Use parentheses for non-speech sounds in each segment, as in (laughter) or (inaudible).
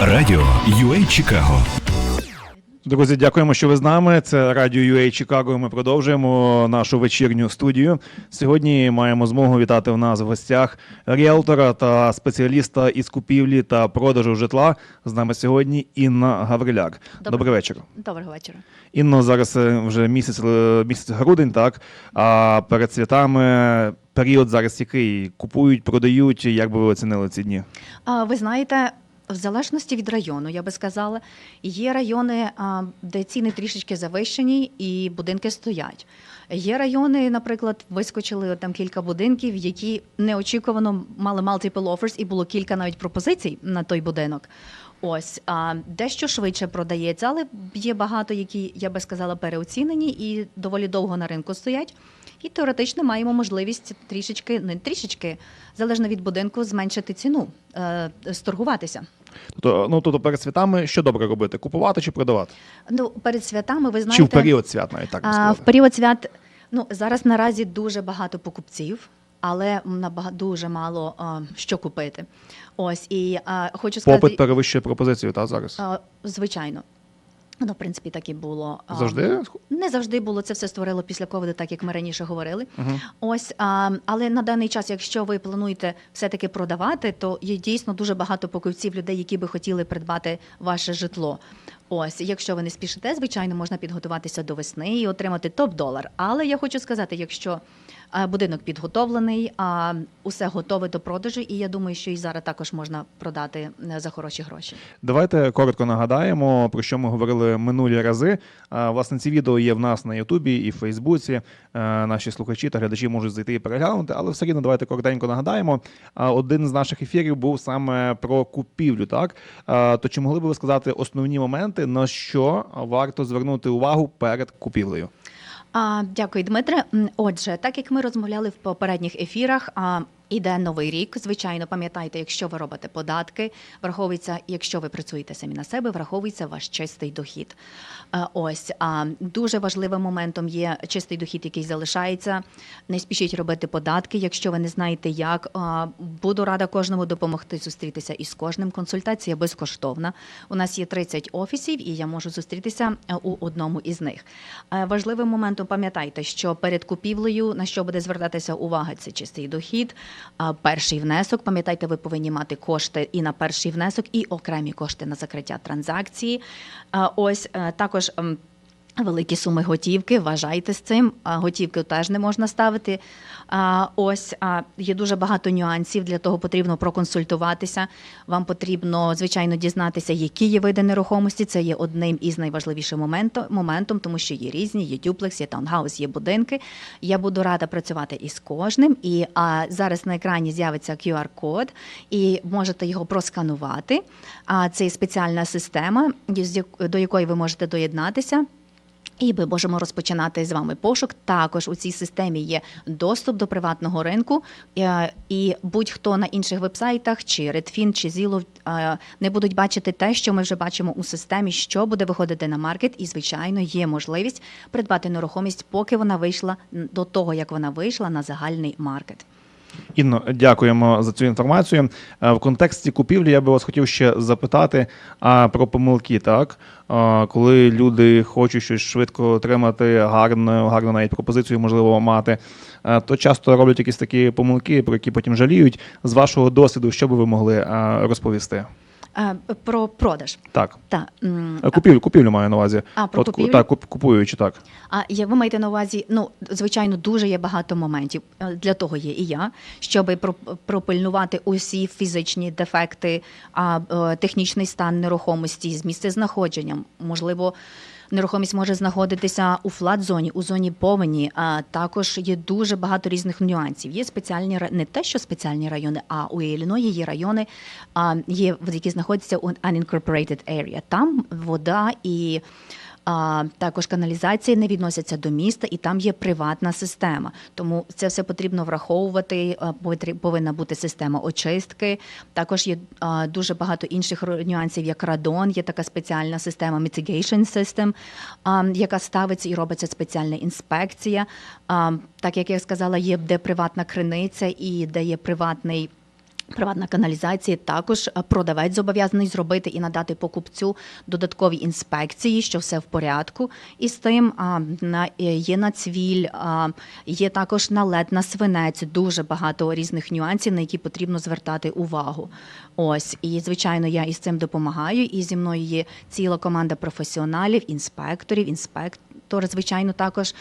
Радіо UA Чикаго. Друзі, дякуємо, що ви з нами. Це радіо UA Чикаго. Ми продовжуємо нашу вечірню студію. Сьогодні маємо змогу вітати в нас в гостях ріелтора та спеціаліста із купівлі та продажу житла. З нами сьогодні Інна Гавриляк. Добрий- Добрий вечір. Доброго вечора. Інно, зараз е, вже місяць, е, місяць грудень, так? А перед святами період зараз який? Купують, продають. Як би ви оцінили ці дні? А, ви знаєте, в залежності від району, я би сказала, є райони, де ціни трішечки завищені і будинки стоять. Є райони, наприклад, вискочили там кілька будинків, які неочікувано мали multiple offers, і було кілька навіть пропозицій на той будинок. Ось а, дещо швидше продається, але є багато, які я би сказала, переоцінені і доволі довго на ринку стоять. І теоретично маємо можливість трішечки, не трішечки, залежно від будинку, зменшити ціну, е, сторгуватися. Тобто, ну тобто перед святами що добре робити? Купувати чи продавати? Ну, перед святами, ви Чи знаєте, в період свят навіть так би а, в період свят, ну зараз наразі дуже багато покупців, але набагато дуже мало а, що купити. Ось і а, хочу сказати, Попит перевищує пропозицію, та зараз? а, звичайно. Ну, в принципі, так і було. Завжди? Не завжди було це все створило після ковіду, так як ми раніше говорили. Угу. Ось, а, але на даний час, якщо ви плануєте все-таки продавати, то є дійсно дуже багато покупців, людей, які би хотіли придбати ваше житло. Ось, якщо ви не спішите, звичайно, можна підготуватися до весни і отримати топ-долар. Але я хочу сказати, якщо будинок підготовлений, а усе готове до продажу, і я думаю, що і зараз також можна продати е, за хороші гроші. Давайте коротко нагадаємо, про що ми говорили минулі рази. Власне, ці відео є в нас на Ютубі і в Фейсбуці. Е, Наші слухачі та глядачі можуть зайти і переглянути, але все рівно давайте коротенько нагадаємо. Один з наших ефірів був саме про купівлю. Так то чи могли б ви сказати основні моменти, на що варто звернути увагу перед купівлею? А, дякую, Дмитре. Отже, так як ми розмовляли в попередніх ефірах, а, іде новий рік. Звичайно, пам'ятайте, якщо ви робите податки, враховується, якщо ви працюєте самі на себе, враховується ваш чистий дохід. Ось а, дуже важливим моментом є чистий дохід, який залишається. Не спішіть робити податки, якщо ви не знаєте, як. Буду рада кожному допомогти зустрітися із кожним. Консультація безкоштовна. У нас є 30 офісів, і я можу зустрітися е, у одному із них. Е, Важливим моментом пам'ятайте, що перед купівлею на що буде звертатися увага, це чистий дохід, перший внесок. Пам'ятайте, ви повинні мати кошти і на перший внесок, і окремі кошти на закриття транзакції. Ось е, також. Великі суми готівки, вважайте з цим. Готівки теж не можна ставити. Ось а, є дуже багато нюансів. Для того потрібно проконсультуватися. Вам потрібно, звичайно, дізнатися, які є види нерухомості. Це є одним із найважливіших моментом, тому що є різні, є дюплекс, є таунгаус, є будинки. Я буду рада працювати із кожним. І а, зараз на екрані з'явиться QR-код, і можете його просканувати. А це спеціальна система, до якої ви можете доєднатися. І ми можемо розпочинати з вами пошук. Також у цій системі є доступ до приватного ринку, е, і будь-хто на інших вебсайтах, чи Redfin, чи Zillow, е, не будуть бачити те, що ми вже бачимо у системі, що буде виходити на маркет. І, звичайно, є можливість придбати нерухомість, поки вона вийшла до того, як вона вийшла на загальний маркет. Інно, дякуємо за цю інформацію. Е, В контексті купівлі я би вас хотів ще запитати про помилки, так? Коли люди хочуть щось швидко отримати, гарну, гарну навіть пропозицію, можливо, мати, е, то часто роблять якісь такі помилки, про які потім жаліють. З вашого досвіду, що би ви могли е, розповісти? Е, Про продаж. Так. Та, Е, Купівлю, купівлю маю на увазі. А, про От, купівлю? Так, купуючи, так. А я ви маєте на увазі, ну звичайно, дуже є багато моментів. Е, Для того є і я, щоб пропильнувати усі фізичні дефекти, а технічний стан нерухомості з місцезнаходженням. Можливо, нерухомість може знаходитися у флат-зоні, у зоні повені. А також є дуже багато різних нюансів. Є спеціальні не те, що спеціальні райони, а у Ілліної є райони, є які знаходяться у unincorporated area. Там вода і а, також каналізації не відносяться до міста, і там є приватна система. Тому це все потрібно враховувати. Повинна бути система очистки. Також є дуже багато інших нюансів, як радон. Є така спеціальна система mitigation system, яка ставиться і робиться спеціальна інспекція. Так як я сказала, є де приватна криниця і де є приватний Приватна каналізація також е, продавець зобов'язаний зробити і надати покупцю додаткові інспекції, що все в порядку. І з тим е, є на цвіль, є також на лед, на свинець. Дуже багато різних нюансів, на які потрібно звертати увагу. Ось і звичайно, я із цим допомагаю. І зі мною є ціла команда професіоналів, інспекторів, інспекторів. Тор, звичайно, також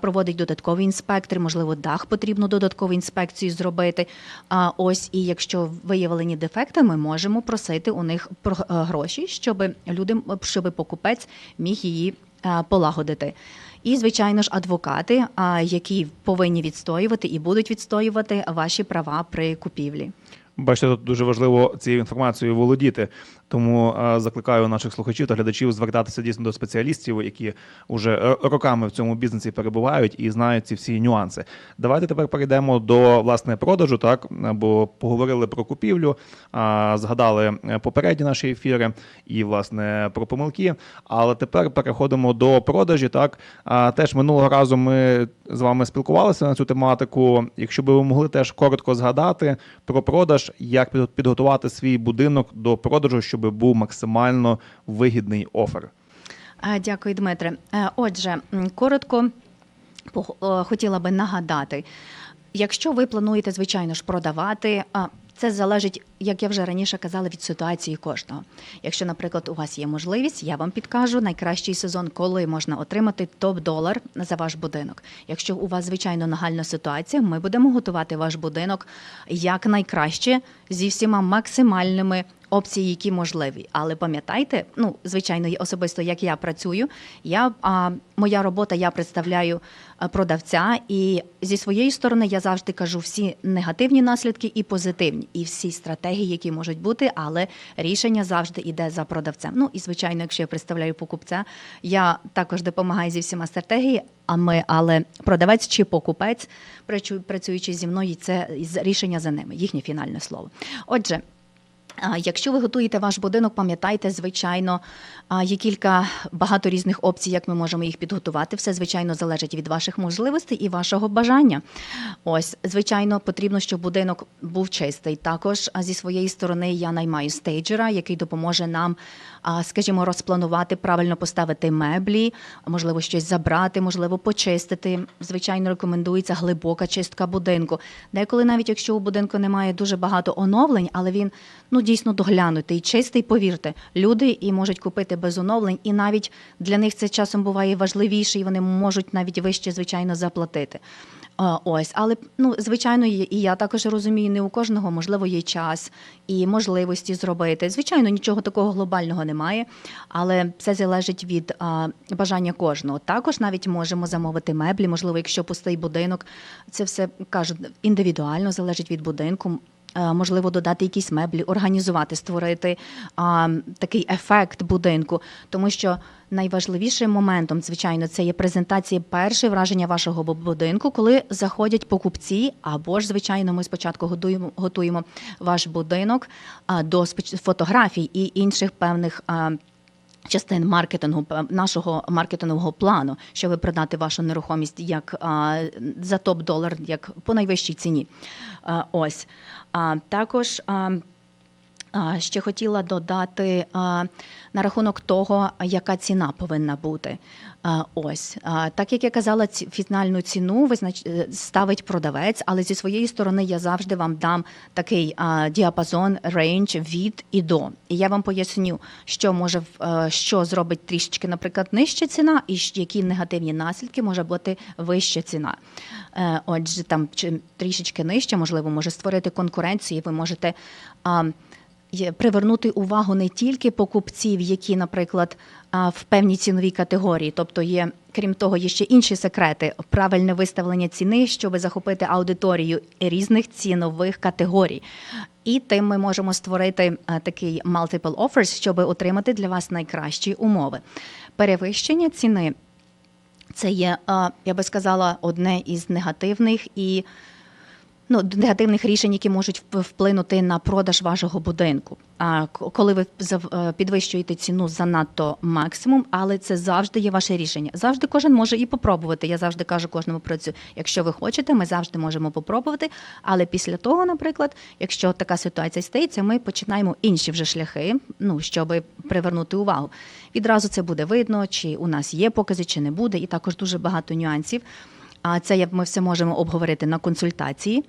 проводить додаткові інспектори. Можливо, дах потрібно додаткову інспекцію зробити. А ось і якщо виявлені дефекти, ми можемо просити у них е, гроші, щоб люди, щоб покупець міг її е, полагодити. І, звичайно ж, адвокати, які повинні відстоювати і будуть відстоювати ваші права при купівлі. Бачите, тут дуже важливо цією інформацією володіти. Тому е, закликаю наших слухачів та глядачів звертатися дійсно до спеціалістів, які вже е, роками в цьому бізнесі перебувають і знають ці всі нюанси. Давайте тепер перейдемо до власне продажу, так бо поговорили про купівлю, згадали е, попередні наші ефіри і власне про помилки. Але тепер переходимо до продажі. Так теж минулого разу ми з вами спілкувалися на цю тематику. Якщо би ви могли теж коротко згадати про продаж, як підготувати свій будинок до продажу, щоб був максимально вигідний офер. Дякую, Дмитре. Е, Отже, коротко хотіла би нагадати, якщо ви плануєте, звичайно ж, продавати. Це залежить, як я вже раніше казала, від ситуації кожного. Якщо, наприклад, у вас є можливість, я вам підкажу найкращий сезон, коли можна отримати топ-долар за ваш будинок. Якщо у вас звичайно нагальна ситуація, ми будемо готувати ваш будинок як найкраще зі всіма максимальними опції, які можливі. Але пам'ятайте, ну звичайно, особисто як я працюю, я а, моя робота, я представляю продавця, і зі своєї сторони я завжди кажу всі негативні наслідки і позитивні, і всі стратегії, які можуть бути, але рішення завжди йде за продавцем. Ну і звичайно, якщо я представляю покупця, я також допомагаю зі всіма стратегіями. А ми, але продавець чи покупець, працюючи зі мною, це рішення за ними, їхнє фінальне слово. Отже. Якщо ви готуєте ваш будинок, пам'ятайте, звичайно, є кілька багато різних опцій, як ми можемо їх підготувати. Все звичайно залежить від ваших можливостей і вашого бажання. Ось, звичайно, потрібно, щоб будинок був чистий. Також зі своєї сторони я наймаю стейджера, який допоможе нам, скажімо, розпланувати, правильно поставити меблі, можливо, щось забрати, можливо, почистити. Звичайно, рекомендується глибока чистка будинку. Деколи, навіть якщо у будинку немає дуже багато оновлень, але він ну дійсно доглянутий, чистий, повірте, люди і можуть купити без оновлень, і навіть для них це часом буває важливіше, і вони можуть навіть вище, звичайно, заплатити. Ось, але ну звичайно, і я також розумію, не у кожного можливо є час і можливості зробити. Звичайно, нічого такого глобального немає, але все залежить від а, бажання кожного. Також навіть можемо замовити меблі. Можливо, якщо пустий будинок, це все кажуть індивідуально залежить від будинку. Е, Можливо, додати якісь меблі, організувати, створити а, такий ефект будинку, тому що найважливішим моментом, звичайно, це є презентація перше враження вашого будинку, коли заходять покупці, або ж, звичайно, ми спочатку готуємо, готуємо ваш будинок а, до фотографій і інших певних. а, Частин маркетингу нашого маркетингового плану, щоб продати вашу нерухомість як а, за топ долар, як по найвищій ціні. А, ось а, також. А, Ще хотіла додати на рахунок того, яка ціна повинна бути. Ось так як я казала, фінальну ціну е, ставить продавець, але зі своєї сторони я завжди вам дам такий діапазон, рейндж від і до. І я вам поясню, що може е, що зробить трішечки, наприклад, нижча ціна, і які негативні наслідки може бути вища ціна. Е, Отже, там чим трішечки нижче, можливо, може створити конкуренцію. і Ви можете. Є- привернути увагу не тільки покупців, які, наприклад, в певній ціновій категорії, тобто є, крім того, є ще інші секрети, правильне виставлення ціни, щоб захопити аудиторію різних цінових категорій. І тим ми можемо створити такий multiple offers, щоб отримати для вас найкращі умови. Перевищення ціни це є, я би сказала, одне із негативних і ну, негативних рішень, які можуть вп- вплинути на продаж вашого будинку. А коли ви е, підвищуєте ціну занадто максимум, але це завжди є ваше рішення. Завжди кожен може і попробувати. Я завжди кажу кожному працю, якщо ви хочете, ми завжди можемо попробувати. Але після того, наприклад, якщо така ситуація стається, ми починаємо інші вже шляхи, ну щоб привернути увагу. Відразу це буде видно, чи у нас є покази, чи не буде, і також дуже багато нюансів. А це ми все можемо обговорити на консультації.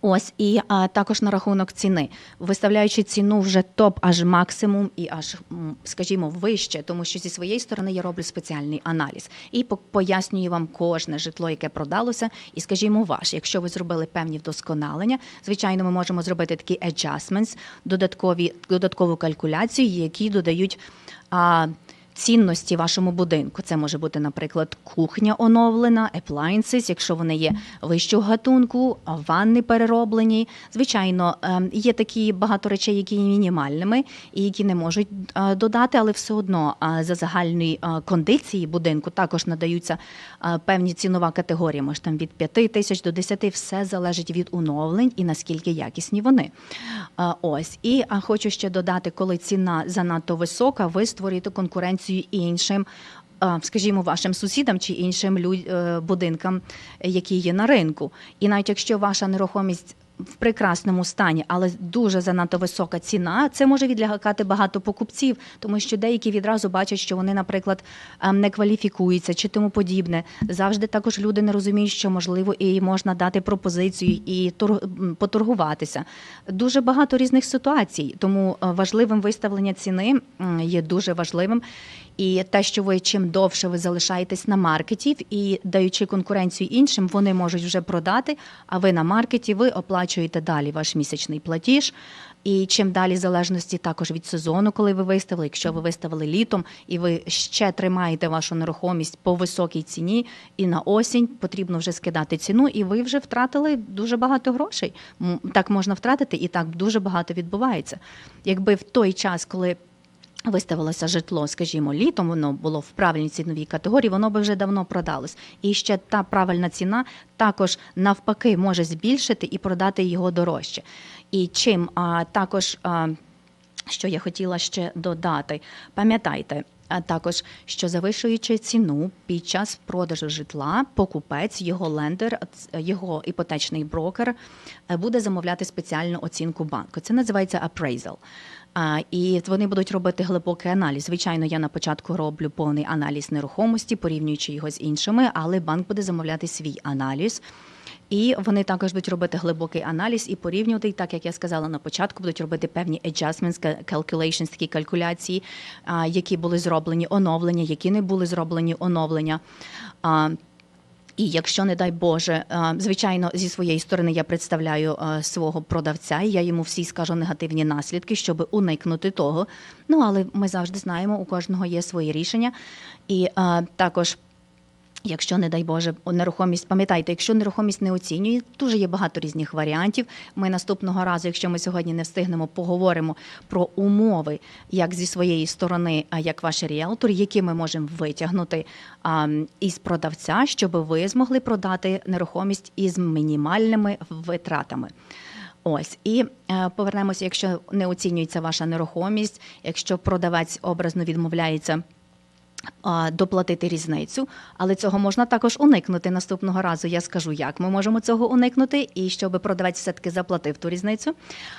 Ось і а, також на рахунок ціни, виставляючи ціну вже топ аж максимум і аж, скажімо, вище, тому що зі своєї сторони я роблю спеціальний аналіз і пояснюю вам кожне житло, яке продалося, і скажімо, ваш. Якщо ви зробили певні вдосконалення, звичайно, ми можемо зробити такі adjustments, додаткові додаткову калькуляцію, які додають. А, цінності вашому будинку. Це може бути, наприклад, кухня оновлена, appliances, якщо вони є вищого гатунку, ванни перероблені. Звичайно, ем, є такі багато речей, які є мінімальними і які не можуть е, додати, але все одно е, за загальної е, кондиції будинку також надаються певні цінова категорія. Може там від 5 тисяч до 10, все залежить від оновлень і наскільки якісні вони. Ось і хочу ще додати, коли ціна занадто висока, ви створюєте конкуренцію іншим. Скажімо, вашим сусідам чи іншим лю- е, будинкам, які є на ринку. І навіть якщо ваша нерухомість в прекрасному стані, але дуже занадто висока ціна, це може відлякати багато покупців, тому що деякі відразу бачать, що вони, наприклад, не кваліфікуються чи тому подібне. Завжди також люди не розуміють, що можливо і можна дати пропозицію і торг- поторгуватися. Дуже багато різних ситуацій, тому е, важливим виставлення ціни є дуже важливим. І те, що ви чим довше ви залишаєтесь на маркеті і даючи конкуренцію іншим, вони можуть вже продати. А ви на маркеті ви оплачуєте далі ваш місячний платіж. І чим далі в залежності також від сезону, коли ви виставили, якщо ви виставили літом і ви ще тримаєте вашу нерухомість по високій ціні, і на осінь потрібно вже скидати ціну, і ви вже втратили дуже багато грошей. Так можна втратити, і так дуже багато відбувається. Якби в той час, коли Виставилося житло, скажімо, літом, воно було в правильній ціновій категорії, воно би вже давно продалось. І ще та правильна ціна також навпаки може збільшити і продати його дорожче. І чим а, також, а, що я хотіла ще додати, пам'ятайте. А також, що завищуючи ціну під час продажу житла, покупець, його лендер, його іпотечний брокер е, буде замовляти спеціальну оцінку банку. Це називається appraisal. І вони будуть робити глибокий аналіз. Звичайно, я на початку роблю повний аналіз нерухомості, порівнюючи його з іншими, але банк буде замовляти свій аналіз. І вони також будуть робити глибокий аналіз і порівнювати, так як я сказала на початку, будуть робити певні adjustments, calculations, такі калькуляції, які були зроблені оновлення, які не були зроблені оновлення. І якщо, не дай Боже, е, звичайно, зі своєї сторони я представляю е, свого продавця, і я йому всі скажу негативні наслідки, щоб уникнути того. Ну але ми завжди знаємо, у кожного є свої рішення. І е, також. Якщо, не дай Боже, нерухомість, пам'ятайте, якщо нерухомість не оцінює, дуже є багато різних варіантів. Ми наступного разу, якщо ми сьогодні не встигнемо, поговоримо про умови, як зі своєї сторони, а як ваш ріелтор, які ми можемо витягнути із продавця, щоб ви змогли продати нерухомість із мінімальними витратами. Ось і е, повернемося, якщо не оцінюється ваша нерухомість, якщо продавець образно відмовляється доплатити різницю, але цього можна також уникнути наступного разу. Я скажу, як ми можемо цього уникнути, і щоб продавець все-таки заплатив ту різницю.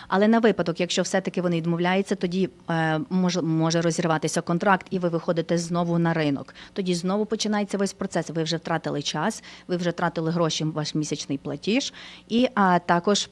Але на випадок, якщо все-таки вони відмовляються, тоді е, може розірватися контракт, і ви виходите знову на ринок. Тоді знову починається весь процес. Ви вже втратили час, ви вже втратили гроші, ваш місячний платіж, і а, також.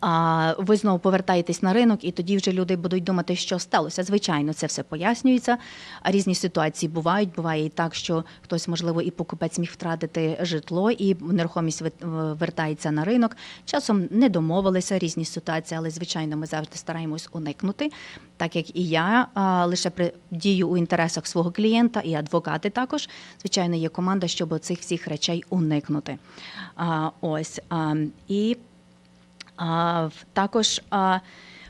А ви знову повертаєтесь на ринок, і тоді вже люди будуть думати, що сталося. Звичайно, це все пояснюється. А різні ситуації бувають. Буває і так, що хтось, можливо, і покупець міг втратити житло, і нерухомість вертається на ринок. Часом не домовилися різні ситуації, але звичайно, ми завжди стараємось уникнути. Так як і я лише при дію у інтересах свого клієнта, і адвокати також. Звичайно, є команда, щоб цих всіх речей уникнути. Ось і. Також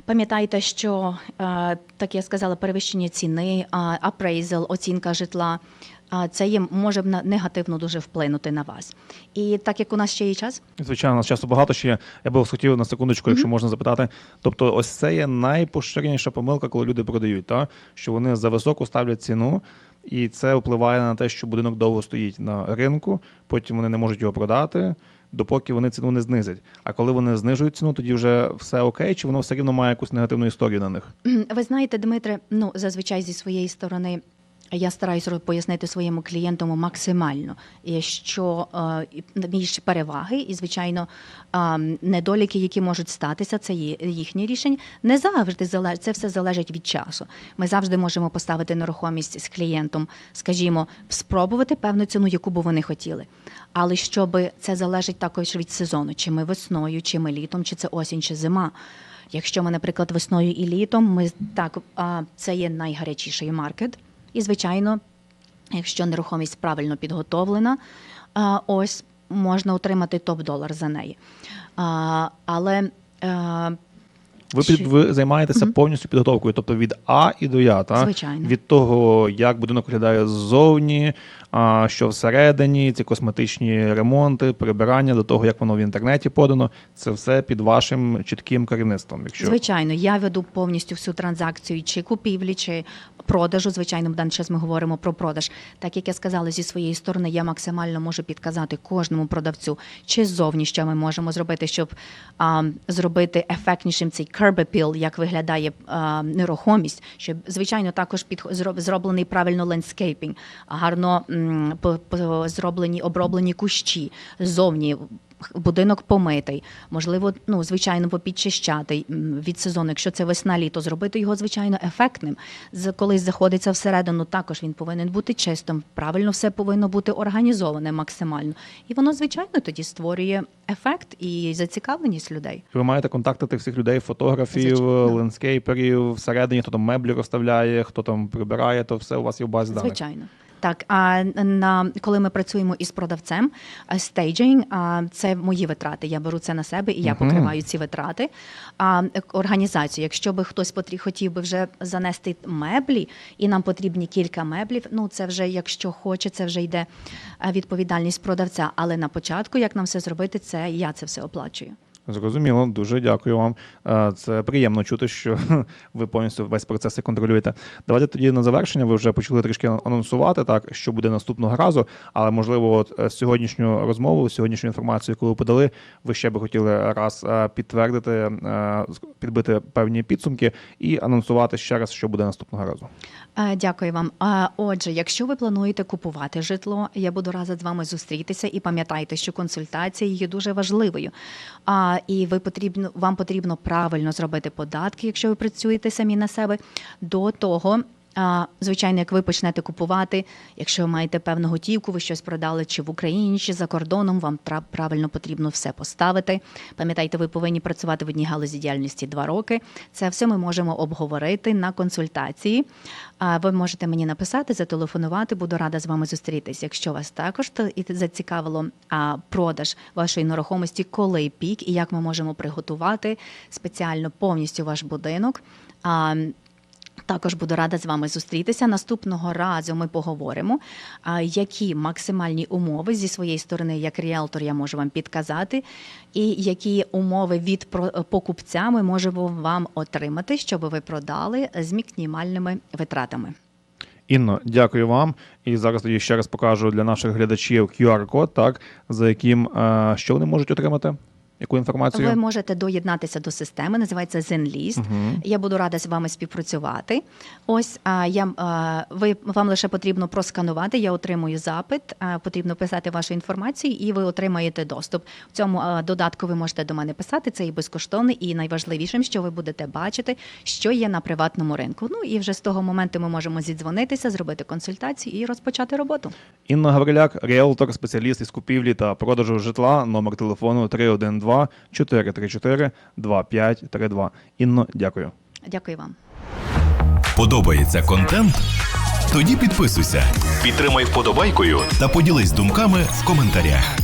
пам'ятайте, що так я сказала, перевищення ціни, а, appraisal, оцінка житла. це є може негативно дуже вплинути на вас. І так як у нас ще є час, Звичайно, у нас часу багато ще. є. Я би хотів на секундочку, якщо можна запитати. Тобто, ось це є найпоширеніша помилка, коли люди продають, та? що вони за високу ставлять ціну, і це впливає на те, що будинок довго стоїть на ринку, потім вони не можуть його продати, допоки вони ціну не знизять. А коли вони знижують ціну, тоді вже все окей, чи воно все рівно має якусь негативну історію на них? Ви знаєте, Дмитре, ну зазвичай зі своєї сторони. Я стараюся пояснити своєму клієнту максимально, що е, більш переваги, і звичайно е, недоліки, які можуть статися, це є їхнє рішення. Не завжди залежить, це все залежить від часу. Ми завжди можемо поставити нерухомість з клієнтом, скажімо, спробувати певну ціну, яку би вони хотіли. Але щоб це залежить також від сезону, чи ми весною, чи ми літом, чи це осінь, чи зима. Якщо ми, наприклад, весною і літом, ми так це є найгарячіший маркет. І, звичайно, якщо нерухомість правильно підготовлена, ось можна отримати топ-долар за неї. Але Ви, під, ви займаєтеся повністю підготовкою, тобто від А і до Я, та? Звичайно. від того, як будинок виглядає ззовні, що всередині, ці косметичні ремонти, прибирання, до того, як воно в інтернеті подано, це все під вашим чітким керівництвом. Якщо Звичайно, я веду повністю всю транзакцію чи купівлі, чи продажу. Звичайно, в даний час ми говоримо про продаж. Так як я сказала, зі своєї сторони я максимально можу підказати кожному продавцю, чи ззовні, що ми можемо зробити, щоб а, зробити ефектнішим цей curb appeal, як виглядає а, нерухомість, щоб звичайно також під зроблений правильно лендскейпінг, гарно зроблені оброблені кущі ззовні. Будинок помитий, можливо, ну звичайно, попідчищати від сезону. Якщо це весна, літо, зробити його звичайно ефектним. З коли заходиться всередину, також він повинен бути чистим. Правильно все повинно бути організоване максимально. І воно, звичайно, тоді створює ефект і зацікавленість людей. ви маєте контактити всіх людей, фотографів, Звичайно. лендскейперів, всередині, хто там меблі розставляє, хто там прибирає, то все у вас є в базі даних. Звичайно. Так, а на коли ми працюємо із продавцем, стейджинг, це мої витрати. Я беру це на себе і я Мгм. покриваю ці витрати. А організацію, якщо би хтось потрі- хотів би вже занести меблі, і нам потрібні кілька меблів. Ну це вже якщо хоче, це вже йде е, відповідальність продавця. Але на початку, як нам все зробити, це я це все оплачую. Зрозуміло, дуже дякую вам. Е, Це приємно чути, що (laughs) ви повністю весь процес контролюєте. Давайте тоді на завершення. Ви вже почали трішки анонсувати, так що буде наступного разу. Але можливо, от е, сьогоднішню розмову, сьогоднішню інформацію, яку ви подали, ви ще би хотіли раз е, підтвердити, підбити певні підсумки і анонсувати ще раз, що буде наступного разу. Дякую вам. Отже, якщо ви плануєте купувати житло, я буду рада з вами зустрітися і пам'ятайте, що консультація є дуже важливою. А і ви потрібно вам потрібно правильно зробити податки, якщо ви працюєте самі на себе. До того. А, Звичайно, як ви почнете купувати, якщо ви маєте певну готівку, ви щось продали чи в Україні, чи за кордоном, вам правильно потрібно все поставити. Пам'ятайте, ви повинні працювати в одній галузі діяльності два роки. Це все ми можемо обговорити на консультації. А ви можете мені написати, зателефонувати. Буду рада з вами зустрітись. Якщо вас також та- і зацікавило а, продаж вашої нерухомості, коли пік і як ми можемо приготувати спеціально повністю ваш будинок. А, також буду рада з вами зустрітися. Наступного разу ми поговоримо, які максимальні умови зі своєї сторони, як ріелтор, я можу вам підказати, і які умови від покупця ми можемо вам отримати, щоб ви продали з мінімальними витратами. Інно, дякую вам. І зараз тоді ще раз покажу для наших глядачів QR-код, так за яким е, що вони можуть отримати. Яку інформацію? Ви можете доєднатися до системи, називається ZenList. Я буду рада з вами співпрацювати. Ось а я а, ви вам лише потрібно просканувати. Я отримую запит. а, Потрібно писати вашу інформацію, і ви отримаєте доступ. В цьому а, додатку ви можете до мене писати. Це і безкоштовний, і найважливішим, що ви будете бачити, що є на приватному ринку. Ну і вже з того моменту ми можемо зідзвонитися, зробити консультацію і розпочати роботу. Інна Гавриляк, ріелтор, спеціаліст із купівлі та продажу житла, номер телефону 312 434 2532. Інно, дякую. Дякую вам. Подобається контент? Тоді підписуйся, підтримай вподобайкою та поділись думками в коментарях.